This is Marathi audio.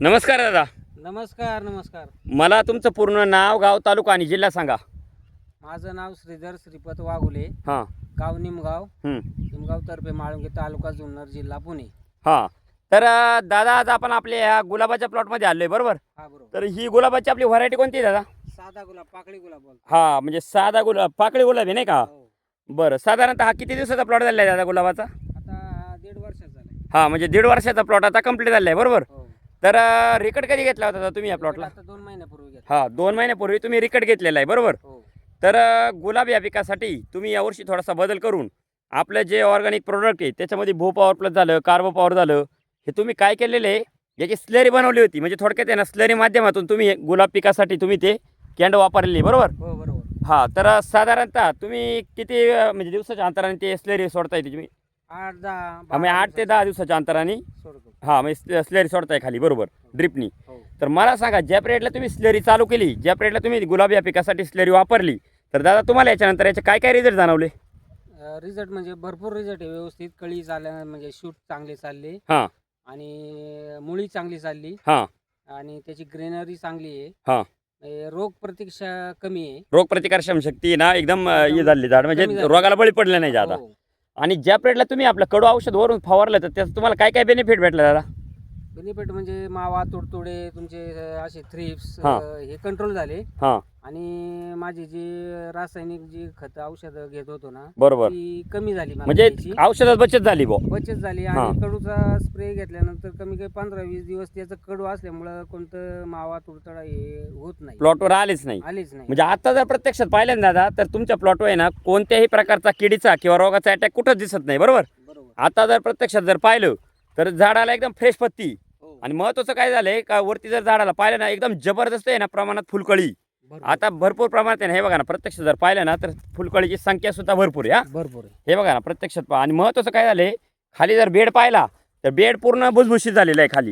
नमस्कार दादा. नमस्कार नमस्कार. मला तुमचं पूर्ण नाव गाव तालुका आणि जिल्हा सांगा. माझं नाव श्रीधर श्रीपत वाघुले. हां. गाव निमगाव. निमगाव तर्फे माळुंगे तालुका जुन्नर जिल्हा पुणे. हां. तर अं, दादा आज आपण आपल्या ह्या गुलाबाच्या प्लॉटमध्ये आलोय बरोबर? हा बरोबर. तर ही गुलाबाची आपली व्हरायटी कोणती आहे दादा? साधा गुलाब पाकळी गुलाब बोलतो. हा म्हणजे साधा गुलाब पाकळी गुलाब आहे नाही का? हो. बरं साधारणतः हा किती दिवसाचा प्लॉट झाला आहे दादा गुलाबाचा? आता हा दीड वर्षाचा झालाय. हा म्हणजे दीड वर्षाचा प्लॉट आता कंप्लीट झाला आहे बरोबर? हो. तर रिकट कधी घेतला होता तुम्ही या प्लॉटला आता दोन महिन्यापूर्वी घेतला. हा दोन महिन्यापूर्वी तुम्ही रिकट घेतलेला आहे बरोबर? हो. तर गुलाब या पिकासाठी तुम्ही यावर्षी थोडासा बदल करून आपलं जे ऑर्गॅनिक प्रोडक्ट आहे त्याच्यामध्ये भो पॉवर प्लस झालं कार्बो पॉवर झालं हे तुम्ही काय केलेलं आहे? याची स्लरी बनवली होती. म्हणजे थोडक्यात आहे ना स्लरी माध्यमातून तुम्ही गुलाब पिकासाठी तुम्ही ते कॅन्ड वापरलेली बरोबर? हो बरोबर. हां तर साधारणतः तुम्ही किती अ, म्हणजे दिवसाच्या अंतराने ते स्लरी सोडताय तुम्ही आठ दहा म्हणजे आठ ते दहा दिवसाच्या अंतराने सोडतो. हां म्हणजे स्लरी सोडताय खाली बरोबर ड्रिपनी हो. तर मला सांगा ज्या पिरियडला तुम्ही स्लरी चालू केली ज्या पिरियडला तुम्ही गुलाब या पिकासाठी स्लरी वापरली तर दादा तुम्हाला याच्यानंतर याचे काय काय रिझल्ट जाणवले रिझल्ट म्हणजे भरपूर रिझल्ट आहे व्यवस्थित. कळी चालल्या म्हणजे शूट चांगले चालले. हां. आणि मुळी चांगली चालली. हां. आणि त्याची ग्रेनरी चांगली आहे. हां. रोग प्रतीक्षा कमी आहे. रोग प्रतिकारक्षम शक्ती ना एकदम हे झाली झाड म्हणजे. रोगाला बळी पडलं नाही जादा. हो. आणि ज्या पिरियडला तुम्ही आपलं कडू औषध वरून फवारलं तर त्याचं तुम्हाला काय काय बेनिफिट भेटलं दादा? बेनिफिट म्हणजे मावा तुडतुडे तुमचे असे थ्रिप्स हा. हे कंट्रोल झाले. हां. आणि माझी जी रासायनिक जी खत औषधं घेत होतो ना बरोबर. ती कमी झाली मला म्हणजे. औषधात बचत झाली बो बचत झाली हा. आणि कडूचा स्प्रे घेतल्यानंतर कमी कमी पंधरा वीस दिवस त्याचं कडू असल्यामुळं कोणतं मावा तुडतडा हे होत नाही. प्लॉटवर आलेच नाही. आलीच नाही. म्हणजे आता जर प्रत्यक्षात पाहिलं ना दादा तर तुमच्या प्लॉटवर आहे ना कोणत्याही प्रकारचा किडीचा किंवा रोगाचा अटॅक कुठंच दिसत नाही बरोबर? बरोबर. आता जर प्रत्यक्षात जर पाहिलं तर झाडाला एकदम फ्रेश पत्ती. हो. आणि महत्वाचं काय झालंय का वरती जर झाडाला पाहिलं ना एकदम जबरदस्त आहे ना प्रमाणात फुलकळी. आता भरपूर प्रमाणात आहे ना हे बघा ना प्रत्यक्ष जर पाहिलं ना तर फुलकळीची संख्या सुद्धा भरपूर आहे भरपूर हे बघा ना प्रत्यक्षात पहा. आणि महत्वाचं काय झालंय खाली जर बेड पाहिला तर बेड पूर्ण भुसभुशीत झालेला आहे खाली.